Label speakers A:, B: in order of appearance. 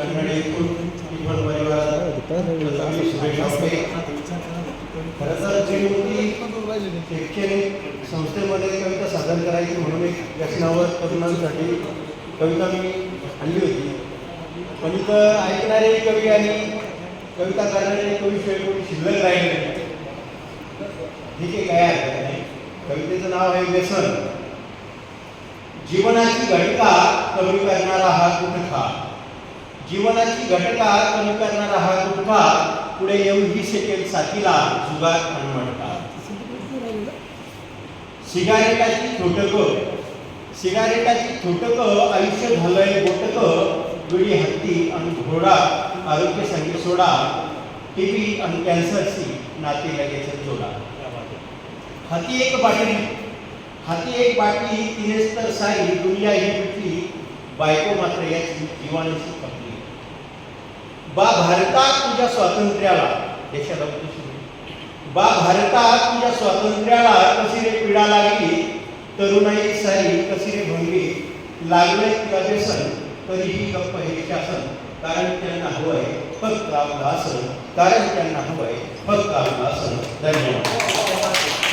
A: कन्नड एकूण टिपण परिवारात मी खरं तर जी संस्थेमध्ये कविता सादर करायची म्हणून एक व्यसनावर तरुणांसाठी कविता मी आणली होती. पण इथं ऐकणारे कवी आणि कविता करणारे कवीशिवाय कोणी शिल्लक राहिले ठीक आहे काय हरकत नाही. कवितेचं नाव आहे व्यसन. जीवनाची घटिका कमी करणारा हा कुठे खा जीवनाची घटना कमी करणारा हा गुटखा पुढे येऊही शकेल साथीला जुगार म्हणतात. सिगारेटाची थोटक. सिगारेटाची थोटक आयुष्य झालंय बोटक वेळी हत्ती आणि घोडा आरोग्य संगीत सोडा टीबी आणि कॅन्सरची नाते लगेच जोडा. हाती एक बाटली. हाती एक बाटली तिनेच तर साई दुनिया ही भेटली बायको मात्र याची जीवनाची पकली बा भारतात तुझ्या स्वातंत्र्याला देशाला बा भारतात तुझ्या स्वातंत्र्याला कशी रे पीडा लागली तरुणाई सारी कशी रे भंगली लागले तुला व्यसन तरीही गप्प हे शासन कारण त्यांना हवंय फक्त आपलं आसन कारण त्यांना हवंय फक्त आपलं आसन. धन्यवाद.